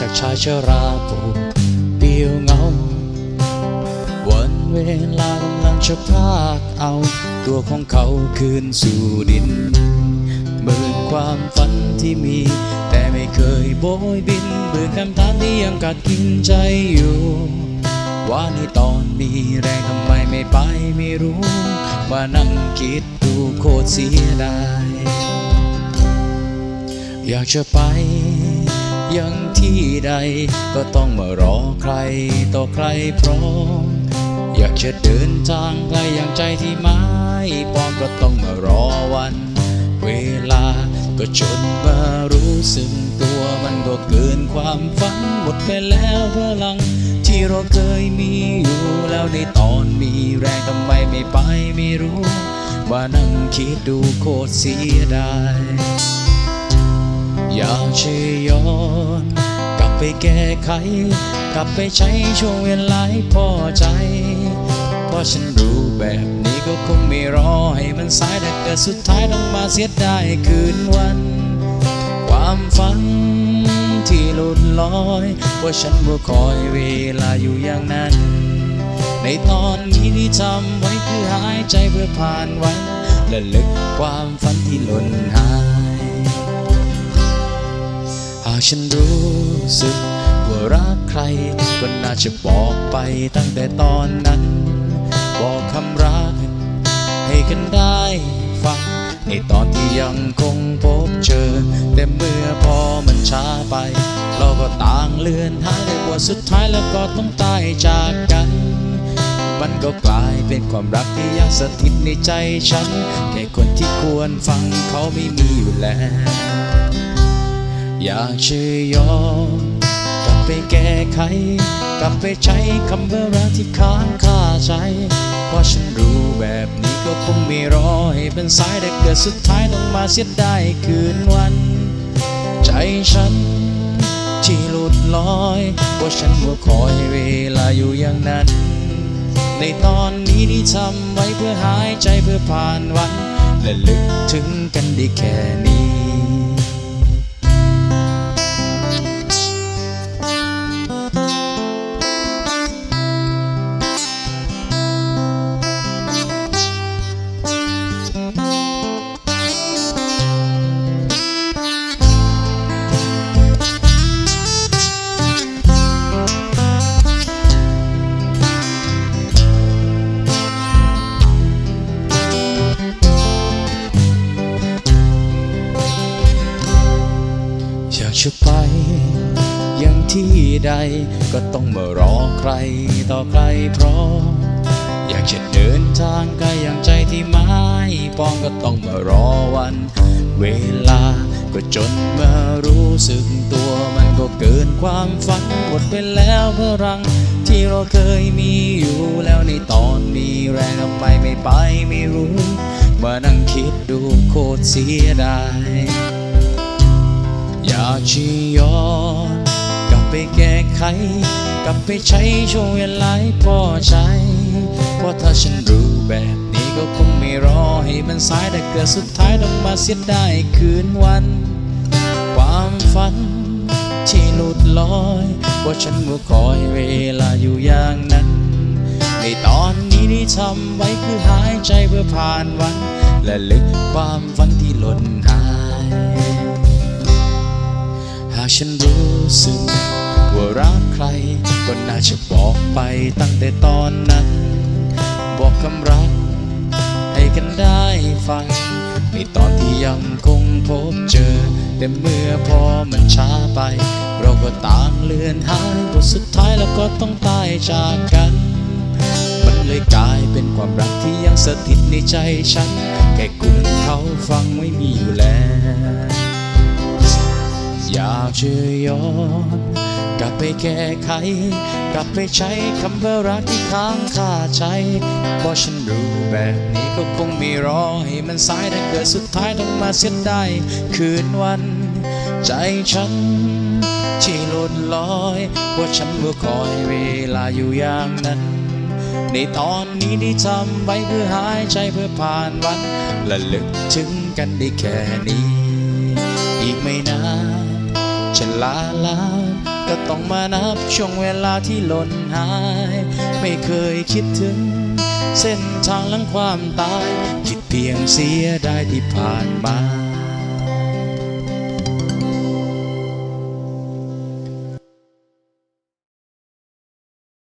จากชายชราผูกเดียวเงา วันเวลากำลังจะพรากเอา ตัวของเขาคืนสู่ดินหมื่นความฝันที่มี แต่ไม่เคยโบยบิน เบื่อคำถามที่ยังกัดกินใจอยู่ ว่าในตอนมีแรงทำไมไม่ไปไม่รู้ มานั่งคิดดูโคตรเสียดายอยากจะไป ยังที่ใด ก็ต้องมารอใครต่อใครพร้อม อยากจะเดินทางไกลอย่างใจที่ไม้ปองก็ต้องมารอวัน เวลาก็จนมารู้สึกตัวมันก็เกินความฝันหมดไปแล้วพลัง ที่เราเคยมีอยู่แล้วในตอนมีแรงทำไมไม่ไปไม่รู้มานั่งคิดดูโคตรเสียดาย อยากจะย้อน กลับไปแก้ไข กลับไปใช้ช่วงเวลาให้พอใจ เพราะฉันรู้แบบนี้ก็คงไม่รอให้มันสายแต่เกิดสุดท้ายต้องมาเสียดายคืนวัน ความฝันที่หลุดลอย ว่าฉันว่าคอยเวลาอยู่อย่างนั้น ในตอนนี้ที่ทำไว้คือหายใจเพื่อผ่านวันและลึกความฝันที่หล่นหาย ฉันรู้สึกว่ารักใคร ก็น่าจะบอกไปตั้งแต่ตอนนั้น บอกคำรัก ให้กันได้ฟังในตอนที่ยังคงพบเจอ แต่เมื่อพอมันช้าไป เราก็ต่างเลือนหายในบทสุดท้ายแล้วก็ต้องตายจากกัน มันก็กลายเป็นความรักที่ยังสถิตในใจฉัน แค่คนที่ควรฟังเขาไม่มีอยู่แล้ว อยากจะย้อนกลับไปแก้ไข กลับไปใช้คำว่ารักที่ค้างคาใจ เพราะฉันรู้แบบนี้ก็คงไม่รอให้เป็นสายแต่เกิดสุดท้ายต้องมาเสียดายคืนวัน ใจฉันที่หลุดลอยว่าฉันมัวคอยเวลาอยู่อย่างนั้น ในตอนนี้ที่ทำไว้เพื่อหายใจเพื่อผ่านวัน และลึกถึงกันได้แค่นี้ ที่ใด ก็ต้องมารอใครต่อใครพร้อมอยากจะเดินทางไกลอย่างใจที่ไม้ปองก็ต้องมารอวัน เวลาก็จนมารู้สึกตัวมันก็เกินความฝันหมดไปแล้วพลัง ที่เราเคยมีอยู่แล้วในตอนมีแรงทำไมไม่ไปไม่รู้ มานั่งคิดดูโคตรเสียดายอยากจะย้อนก แก้ไข กลับไปใช้ช่วงเวลาให้พอใจ เพราะถ้าฉันรู้แบบนี้ก็คงไม่รอให้มันสายแต่เกิดสุดท้ายต้องมาเสียดายคืนวัน ความฝันที่หลุดลอยว่าฉันมัวคอยเวลาอยู่อย่างนั้น ในตอนนี้ที่ทำไว้คือหายใจเพื่อผ่านวัน และลึกความฝันที่หล่นหาย หากฉันรู้สึก น่าจะบอกไปตั้งแต่ตอนนั้น บอกคำรักให้กันได้ฟังในตอนที่ยังคงพบเจอ แต่เมื่อพอมันช้าไป เราก็ต่างเลือนหายบทสุดท้ายแล้วก็ต้องตายจากกัน มันเลยกลายเป็นความรักที่ยังสถิตในใจฉัน แค่คุณเขาฟังไม่มีอยู่แล้ว อยากจะย้อน กลับไปแก้ไข กลับไปใช้คำว่ารักที่ค้างคาใจเพราะฉันรู้แบบนี้ก็คงไม่รอให้มันสายแต่เกิดสุดท้ายต้องมาเสียดายคืนวัน ใจฉัน ที่หลุดลอยว่าฉันเมื่อคอยเวลาอยู่อย่างนั้น ในตอนนี้ที่ทำไว้เพื่อหายใจเพื่อผ่านวันและลึกถึงกันได้แค่นี้ อีกไม่นานฉันลาลา ต้องมานับช่วงเวลาที่หล่นหาย ไม่เคยคิดถึง เส้นทางหลังความตาย คิดเพียงเสียดายที่ผ่านมา